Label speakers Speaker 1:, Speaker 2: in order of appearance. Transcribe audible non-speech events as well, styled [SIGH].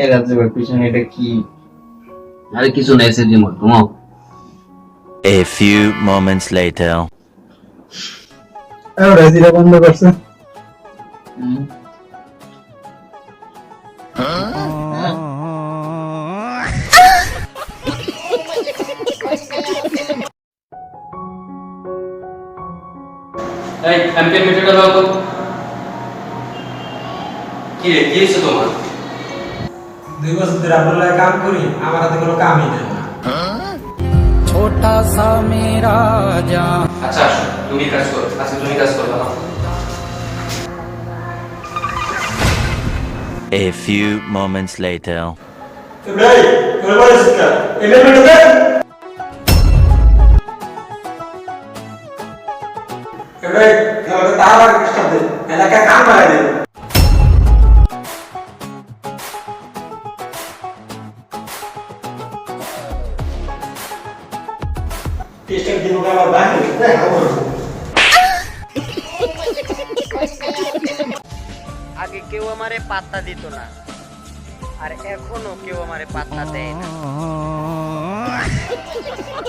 Speaker 1: এই রাজ্য ভাই পিছনে এটা কি?
Speaker 2: আরে কিছু না এসে দিমো ঘুমাও।
Speaker 3: A few moments later.
Speaker 4: ওরা জিরা বন্ধ করছে।
Speaker 2: এই অ্যাম্পিয়ার মিটারটা দাও তো। কি রে কি হয়েছে তোমার?
Speaker 4: দুই বছর ধরে আপনার কাম করি আমার হাতে কোনো কামই দেন না।
Speaker 2: আচ্ছা আসো তুমি কাজ করো আচ্ছা তুমি কাজ করো
Speaker 3: A few moments later.
Speaker 4: ভাই তোর বয়স কত এমএল মিটার দেন ভাই আমাকে তার কষ্ট দে এলাকা কাম বাড়াই দেন টেস্টার দিন বাইরে
Speaker 5: আগে কেউ আমারে পাত্তা দিত না আর এখনও কেউ আমারে পাত্তা দেয় না। [LAUGHS]